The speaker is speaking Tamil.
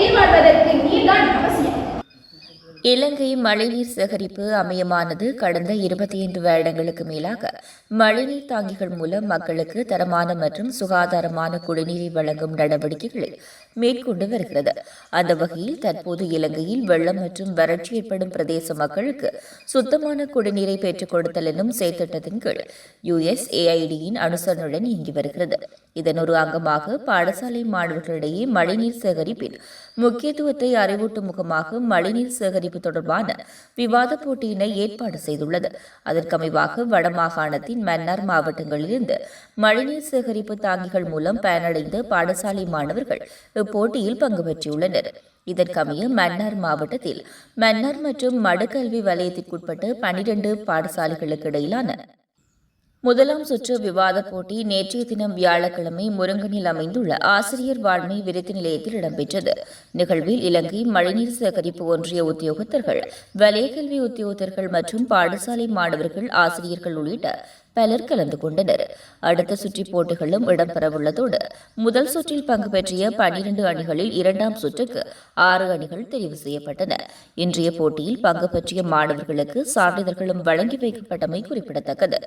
ಉದ್ದಿ ಮಾಡುವುದಕ್ಕೆ இலங்கை மழைநீர் சேகரிப்பு அமையமானது கடந்த இருபத்தி ஐந்து வருடங்களுக்கு மேலாக மழைநீர் தாங்கிகள் மூலம் மக்களுக்கு தரமான மற்றும் சுகாதாரமான குடிநீரை வழங்கும் நடவடிக்கைகளை மேற்கொண்டு வருகிறது. அந்த வகையில் தற்போது இலங்கையில் வெள்ளம் மற்றும் வறட்சி ஏற்படும் பிரதேச மக்களுக்கு சுத்தமான குடிநீரை பெற்றுக் கொடுத்தல் என்னும் செயற்திட்டத்தின் கீழ் யுஎஸ்ஏஐடியின் அனுசரணையுடன் இயங்கி வருகிறது. இதன் ஒரு அங்கமாக பாடசாலை மாணவர்களிடையே மழைநீர் சேகரிப்பின் முக்கியத்துவத்தை அறிவூட்டும் முகமாக மழைநீர் சேகரிப்பு தொடர்பான விவாத போட்டியினை ஏற்பாடு செய்துள்ளது. அதற்கமைவாக வடமாகாணத்தின் மன்னார் மாவட்டங்களிலிருந்து மழைநீர் சேகரிப்பு தாங்கிகள் மூலம் பயனடைந்த பாடசாலை மாணவர்கள் இப்போட்டியில் பங்கு பெற்றுள்ளனர். இதற்கமைய மன்னார் மாவட்டத்தில் மன்னார் மற்றும் மடுக்கல்வி வலயத்திற்குட்பட்ட பனிரெண்டு பாடசாலைகளுக்கு இடையிலான முதலாம் சுற்று விவாதப் போட்டி நேற்றைய தினம் வியாழக்கிழமை முருங்கனில் அமைந்துள்ள ஆசிரியர் வாழ்மை விருது நிலையத்தில் இடம்பெற்றது. நிகழ்வில் இலங்கை மழைநீர் சேகரிப்பு ஒன்றிய உத்தியோகத்தர்கள் வலயக்கல்வி உத்தியோகத்தர்கள் மற்றும் பாடசாலை மாணவர்கள் ஆசிரியர்கள் உள்ளிட்ட பலர் கலந்து கொண்டனர். அடுத்த சுற்றி போட்டிகளும் இடம்பெறவுள்ளதோடு முதல் சுற்றில் பங்கு பெற்றிய பனிரெண்டு அணிகளில் இரண்டாம் சுற்றுக்கு ஆறு அணிகள் தெரிவு செய்யப்பட்டன. இன்றைய போட்டியில் பங்கு பெற்றிய மாணவர்களுக்கு சான்றிதழ்களும் வழங்கி வைக்கப்பட்டமை குறிப்பிடத்தக்கது.